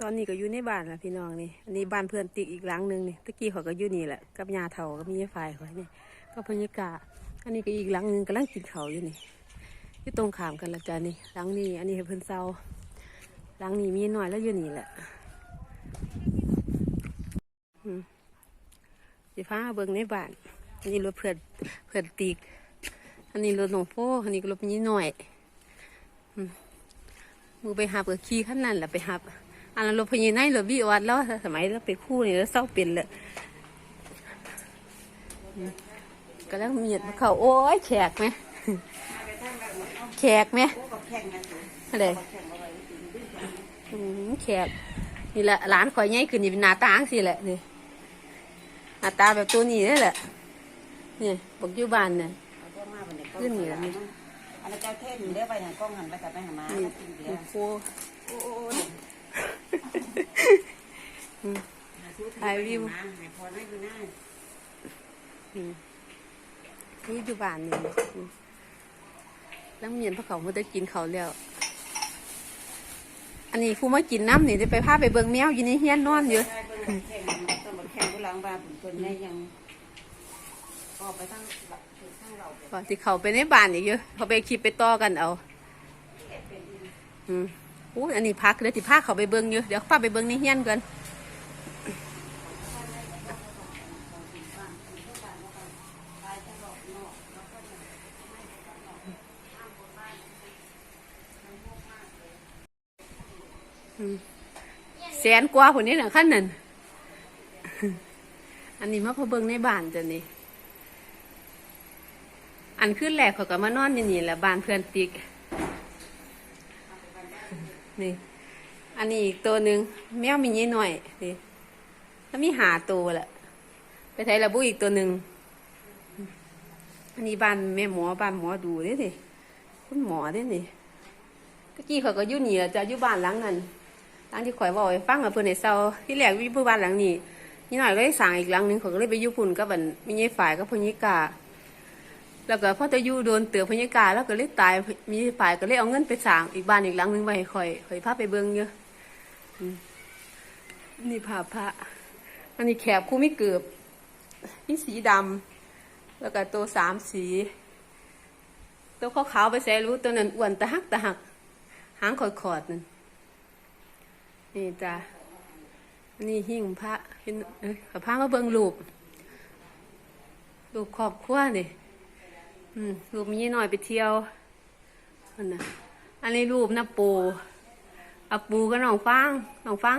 ตอนนี้ก็อยู่ในบ้านละพี่น้องนี่ อันนี้บ้านเพื่อนติ๊กอีกหลังหนึ่งนี่ ตะกี้เขาก็อยู่นี่แหละ กับยาเถากับมียายฝ่าเขานี่ก็พญากาศ อันนี้ก็อีกหลังหนึ่งกำลังกินเขาอยู่นี่อยู่ตรงขามกันละจ้ะนี่ หลังนี้ อันนี้เพิ่อนเซาหลังนี้มีน้อยแล้วอยู่นี่แหละอืมสิพาเบิ่งในบ้าน อันนี้รถเพื่อนเพื่อนติ๊ก อันนี้รถหลวงพ่ออันนี้รถมีน้อยมือไปหับกับขี่ขั้นนั้นแหละไปหับ อันนั้นรถพญานาครถวิวัดแล้วสมัยเราเป็นคู่นี่แล้วเศร้าเป็นเลยอืมก็แล้วมีดมาเขาโอ้ยแขกไหมแขกไหมอะไรอืมแขกนี่แหละร้านข่อยใหญ่ขึ้นนี่เป็นหน้าตาจังสิแหละนี่หน้าตาแบบตัวนี้นี่แหละนี่บอกอยู่บ้านเนี่ยขึ้นนี่ล่ะนี่อันนั้นเจ้าเทศเดี๋ยวไปหนังกล้องหันไปกลับไปหามานี่กินเบียนี่ร์โฟโอ้โห ถ่ายวิวพอได้ดูหน้าอืมนี่อยู่บ้านนี่อืมแล้วเมียนพระเขาเมื่อได้กินเขาวแล้ว อันนี้ผู้มากินน้ำนี่จะไปพาไปเบิ่งแมวอยู่ในเฮียนนอนอยู่ได้เบิ่งบักแข่งต้นบักแข่งกุหลาบาผมคนได้ยังออกไปทั้งทั้งเราก่อนที่เขาไปในบ้านอีกเยอะเขาไปคลิปไปต่อกันเอา อืมอู้อันนี้พักเดี๋ยวที่พาเขาไปเบิ่งอยู่เดี๋ยวพาไปเบิ่งในเฮียนกัน แสนกว่าคนนี้น่ะขั้นนั้นอันนี้มาพอเบิ่งในบ้านจ้ะนี่อันขึ้นแรกเขาก็มานอนอยู่นี่แหละบ้านเพื่อนติ๊กนี่ อันนี้อีกตัวหนึ่งแมวมียี่หน่อยนี่แล้วมีหาตัวแหละไปไทยระบุอีกตัวหนึ่งอันนี้บ้านแม่หมอบ้านหมอดูเด้นี่คุณหมอเด้นี่ตะกี้เขาก็ยู่นี่แหละจะอยู่บ้านหลังนั้น หลังที่ข่อยบอกให้ฟังกับเพื่อนในเซาที่แรกวิบูบ้านหลังนี้นี่หน่อยก็ได้สั่งอีกหลังหนึงเขาก็เลยไปยู่พุ่นกับบันมีเยี่ฝ่ายกับพญิกาแล้วก็พอจะยู่โดนเตือพญากาแล้วก็เลยตายมีฝ่ายก็เลยเอาเงินไปสร้างอีกบ้านอีกหลังหนึงไว้ข่อยข่อยพาไปเบิ่งเยอะนี่ผ้าพระอันนี้แขบคู่ไม่เกือบนี่สีดำแล้วก็ตัวสามสี ตัวขาวๆไปใส่รู้ตัวนั้นอ้วนตะหักตะหัก หางขอดขอดๆนั่น นี่จ้ะนี่หิ้งพระเห็นเอ้ยขอพามาเบิ่งรูปรูปครอบครัวนี่อืมรูปมีหน่อยไปเที่ยวอันน่ะอันนี้รูปน้าปูอาปูก็น้องฟางน้องฟาง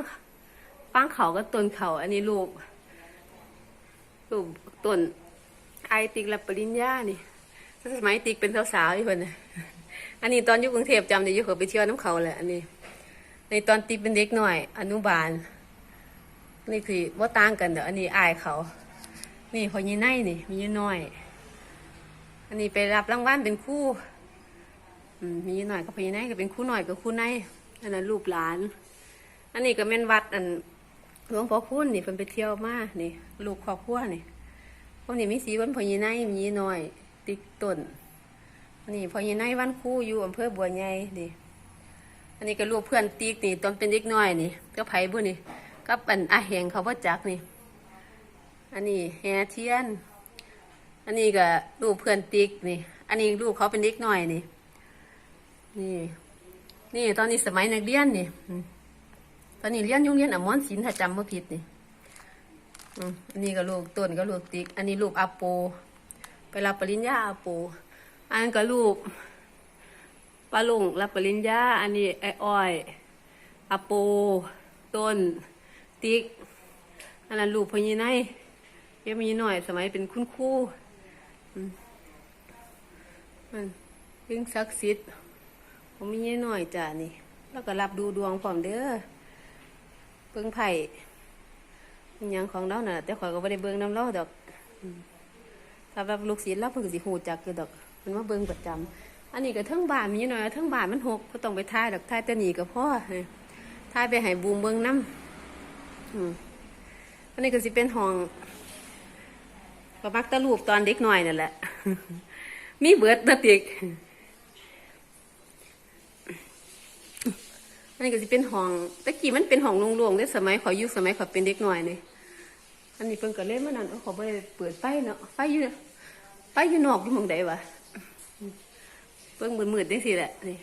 ฟางเขาก็ต้นเขา อันนี้รูปรูปต้นไอติกรับปริญญานี่สมัยติกเป็นสาวๆอยู่คนน่ะอันนี้ตอนอยู่กรุงเทพจำได้อยู่เขาไปเที่ยวน้ำเขาแหละอันนี้ ในตอนติกเป็นเด็กหน่อย อนุบาล นี่คือว่าต่างกันเด้ออันนี้อายเขา นี่พอยีไนนี่ มียีน้อย อันนี้ไปรับรางวัลเป็นครู่อืมมีหน่อยก็พี่นก็เป็นคู่หน่อยกับครู่ในอันนั้นลูกหลาน อันนี้ก็แม่นวัดอันหลวงพ่อคุณนี่เพิ่นไปเที่ยวมานี่ ลูกครอบครัวนี่พวกนี้มีสีวันพอยีไนายมีน่อย ติ๊กต้นนนี้พอยีไนวันคู่อยู่อำเภอบัวใหญ่นี่ อันนี้ก็ลูกเพื่อนติ๊กนี่ตอนเป็นเด็กน้อยนี่ก็ไผบุนี่ก็เป็นอาเหงเขาว่าจักนี่ อันนี้แฮเทียน อันนี้ก็ลูกเพื่อนติ๊กนี่ อันนี้ลูกเขาเป็นเด็กหน่อยนี่ นี่ นี่ตอนนี้สมัยนักเรียนนี่ ตอนนี้เรียนโรงเรียนอมรศิลป์ถ้าจำไม่ผิดนี่อันนี้ก็ลูกต้นก็ลูกติ๊ก อันนี้ลูกอาโป ไปรับปริญญาอาโป อันนั้นก็ลูก ปลาลุงรับปริญญา อันนี้ไอ้อ้อยอโป ต้น ติ๊ก อันนั้นลูกพญินัยเก็บมีหน่อย สมัยเป็นคุณครูอืมมันเรื่งศักดิ์สิทธิ์ผมมีหน่อยจ้ะนี่ แล้วก็รับดูดวงพร้อมเด้อเบิ่งไผ่ยังของเราน่ะ แต่ข่อยก็บ่ได้เบิ่งน้ำเล่าดอกสำหรับลูกศิษย์เราเพิ่งสิฮู้จักอยู่ดอก มันมาเบิ่งประจำ อันนี้ก็เทิงบานมีหน่อยเทิงบานมันหกก็ต้องไปถ่ายดอกถ่ายแต่นี่ก็พอนี่ถ่ายไปให้บูมเบิ่งน้ำอืมอันนี้ก็สิเป็นห้องก็มักตะลูปตอนเด็กหน่อยนั่นแหละ มีเบิดนะติกอันนี้ก็จะเป็นห้องตะกี้มันเป็นห้องโล่งๆเด้สมัยขอยอยู่สมัยขอเป็นเด็กหน้อยนี่อันนี้เพิ่นก็เล่นมานั่นขอได้เปิดไฟเนาะไฟอยู่ไฟอยู่นอกอยู่มองใดวะ เบิ่งมืดๆจังซี่แหละนี่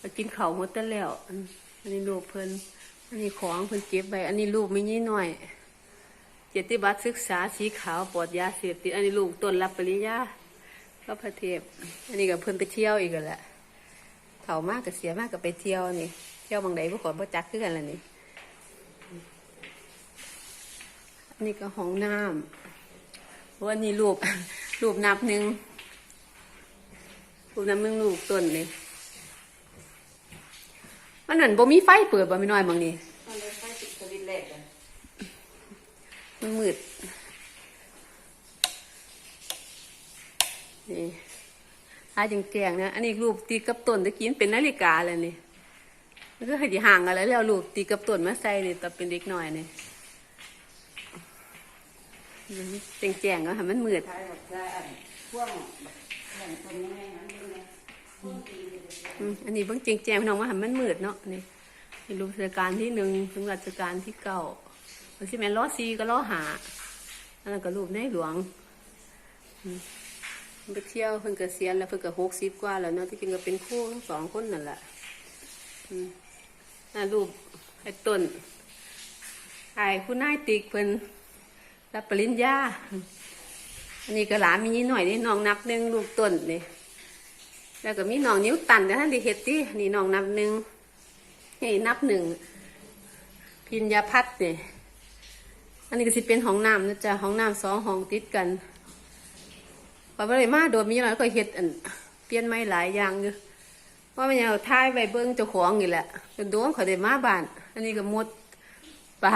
ก็กินเขาหมดแต่แล้วอันนี้รูปเพิ่นอันนี้ของเพิ่นเก็บไว้อันนี้รูปมีนี่น้อยเกียรติบัตรศึกษาสีขาวปลอดยาเสพติดอันนี้ลูกต้นรับปริญญาก็พระเทพอันนี้ก็เพิ่นไปเที่ยวอีกแล้วแหละเฒ่ามากก็เสียมากก็ไปเที่ยวนี่ เที่ยวบางใดบ่ขอบ่จักคือกันล่ะนี่อันนี้ก็ห้องน้ำว่านี่รูปรูปนับหนึ่ง รูปนับหนึ่งลูกต้นนี่มันเหมือนบ่มีไฟเปิดบ่ไม่น้อยบางนี่มันเลยไฟติดสวิตช์แรกอะมันมืดนี่อาจังแจงๆนะอันนี้รูปตีกับต้นตะกี้มันเป็นนาฬิกาเลยนี่มันก็ให้ดีห่างกันแล้วแล้วรูปตีกับต้นมาใส่นี่ตอนเป็นเด็กหน่อยนี่แจงแจงๆก็ให้มันมืดท้ายแบบได้อันพ่วงแบบแบ่งคนยังไงนั้น อันนี้เบิ่งแจงแจงๆพี่น้องว่าให้มันมืดเนาะนี่รูปราชการที่หนึ่งถึงรัชการที่เก้าบางทีแม่ล้อซีก็ล้อหาอันนั้นก็รูปในหลวงไปเที่ยวเพิ่นเกษียณแล้วเพิ่นก็หกสิบกว่าแล้วเนาะที่จริงก็เป็นคู่สองคนนั่นแหละอืมน่ารูปไอ้ต้นไอ้ผู้นายติกเพิ่นรับปริญญา อันนี้ก็หลานมีนิดหน่อยนี่น้องนับหนึ่งลูกต้นนี่ แล้วก็มีน้องนิ้วตันแต่ท่านดีเฮ็ดตินี่น้องนับหนึ่งนี่นับหนึ่งพิญญาพัฒน์นี่ยอันนี้ก็สิเป็นห้องน้ำนะจ๊ะห้องน้ำสองห้องติดกันพอไปเลยมาโดนมีอะไรก็เฮ็ดอันเปลี่ยนไม่หลายอย่างอยู่ว่ามันยังเอาท้ายไว้เบิ้งเจ้าของนี่แหละจนโดนเขาได้มาบ้าน อันนี้ก็มดปลา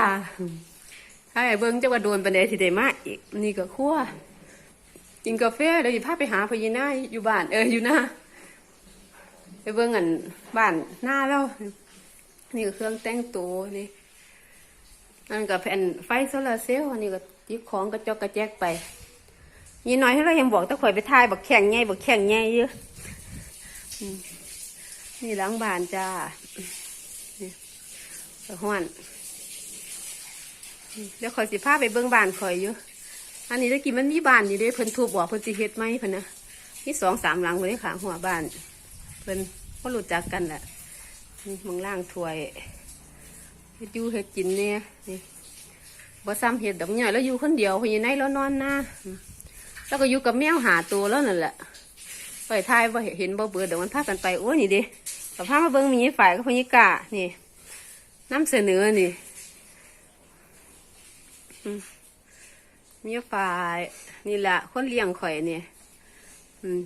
ท้ายไว้เบิ้งเจ้าว่าโดนปันใดที่ได้มาอีกอันนี้ก็คั่วกินกาแฟเดี๋ยวพาไปหาพญานาคอยู่บ้านเอออยู่หน้า ไปเบิ้งอันบ้านหน้าเรานี่ก็เครื่องแต่งตัวนี่นั่นก็แผ่นไฟโซลาร์เซลล์อันนี้ก็จิบของกระจอกกระแจกไปยี่น้อยให้เรายังบอกตะข่อยไปทายบักแข่งไงบักแข่งไงเยอะนี่หล้างบานจ้านี่ตะห้วนเดี๋ยวข่อยสิพาไปเบิ้องบานข่อยอยู่ อันนี้ตะกี้มันมีบานอยู่ด้วยเพิ่นทุบบอกเพิ่นสิเฮ็ดไหมเพิ่นนะมีสองสามหลังไว้ขางหัวบาน เพิ่นก็รู้จักกันแหละนี่มึงล่างถวยเฮ็ดอยู่เฮ็ดกินเนี่ยนี่บ่ซ้ำเฮ็ดดอกใหญ่แล้วอยู่คนเดียวเพิ่นอยังไงแล้วนอนหน้าแล้วก็อยู่กับแมวหาตัวแล้วนั่นแหละไปทายว่าเห็นบ่เบื่อเดี๋ยวมันพากันไปโอ้ยนี่ดิกับพามาเบิ้งมีฝ่ายกับพญิกานี่น้ำเสนอนี่มมีฝ่ายนี่แหละคนเลี้ยงข่อยเนี่ยอืม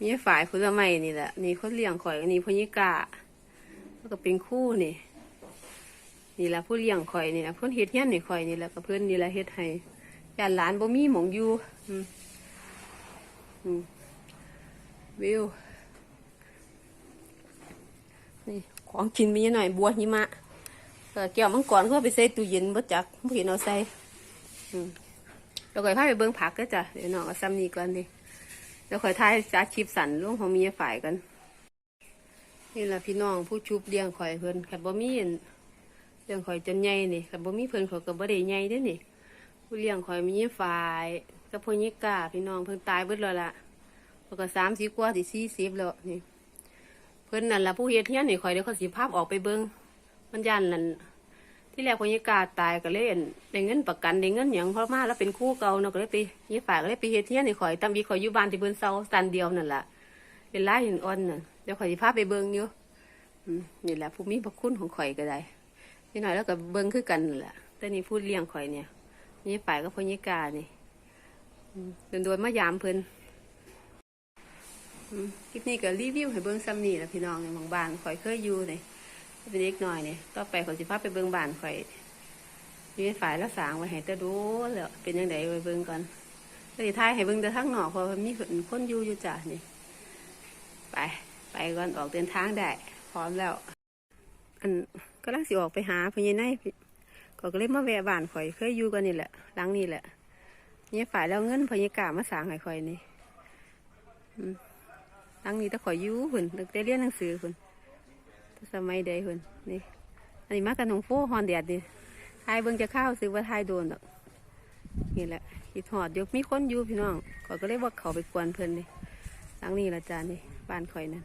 มีฝ่ายคุณละไม่นี่แหละ นี่คนเลี้ยงข่อยนี่พญิกาแล้วก็เป็นคู่นี่ นี่แหละผู้เลี้ยงข่อยนี่แหละเพื่อนเฮ็ดเฮี้ยนนี่ข่อยนี่แหละกับเพื่อนนี่แหละเฮ็ดให้ยานหลานบ่มีหมองอยู่อืมอืมวิวนี่ของกินมีหน่อยบัวหิมะเออแก้วมังกรเขาเอไปใส่ตู้เย็นบ่จักบ่เห็นเอาใส่อืมแล้วค่อยพาไปเบิ่งผักก็จ้ะเดี๋ยวน้องเอาซ้ำนี้ก่อนดิ แล้วค่อยถ่ายจาคลิปสั่นลุงของมีฝ่ายกัน นี่แหละพี่น้องผู้ชุบเลี้ยงข่อยเพิ่นคันบ่มีอั่นเลี้ยงข่อยจนใหญ่นี่คันบ่มีเพิ่นเขาก็บ่ได้ใหญ่เด้นี่ ผู้เลี้ยงข่อยมีฝ่ายกับพญิกาพี่น้องเพิ่นตายเบิดแล้วล่ะเพิ่นก็สามสิบกว่าสิสี่สิบแล้วนี่ เพิ่นนั่นละผู้เฮ็ดเฮียนนี่ข่อยเดี๋ยวเขาสิภาพออกไปเบิ่งมันยันนั่น ที่แรกพญิกาตายก็เล่นได้เงินประกันได้เงินหยังพราะมาแล้วเป็นคู่เก่าเนาะก็เลยไปยี่ฝ่ายก็เลยไปเฮ็ดเฮียนนี่ข่อยตามวีข่อยอยู่บ้านที่เพิ่นเซาสันเดียวนั่นแหละเป็นลายหินอ่อนน่ะเดี๋ยวข่อยสิพาไปเบิ่งอยู่อืมนี่แหละผู้มีพระคุณของข่อยก็ได้นิดหน่อยแล้วก็เบิ่งคือกันนั่นล่ะแต่นี่ผู้เลี้ยงข่อยเนี่ยนี่ฝ่ายก็พญิกานี่โดนโดนมายามเพิ่นอืมคลิปนี้ก็รีวิวให้เบิ่งซ้ำนี่แหละพี่น้องในบางบ้านข่อยเคยอยู่นี่ เป็นเด็กน้อยเนี่ต่อไปข่อยสิพาไปเบิ่งบ้านข่อยมีฝ่ายละสางไว้ให้แตะดูแล้วเป็นยังไงไปเบิ่งก่อนก็สิท้ายให้เบิ่งแต่ทางหนอกเพราะว่ามีคนคนอยู่อยู่จ้ะนี่ ไปไปก่อนออกเดินทางได้พร้อมแล้ว อันก็ลังสิออกไปหาพญานายก็เลยมาแวะบ้านข่อยเคยอยู่กันนี่แหละหลังนี่แหละนี่ฝ่ายแล้วเงินพญากามาสางให้ข่อยนี่หลังนี้ถ้าข่อยอยู่หุ่นตั้เรียนหนังสือหุ่น สมัยใดเพิ่นนี่ อันนี้มากับน้องฟูฮอนแดดดิทายเบิ้งจะเข้าซื้อว่าทายโดนดอกนี่แหละคิดหอดยกมีคนอยู่พี่น้องข่อยก็เลยว่าเขาไปกวนเพื่อนนี่หลังนี้ละจ้านี่บ้านข่อยนั่น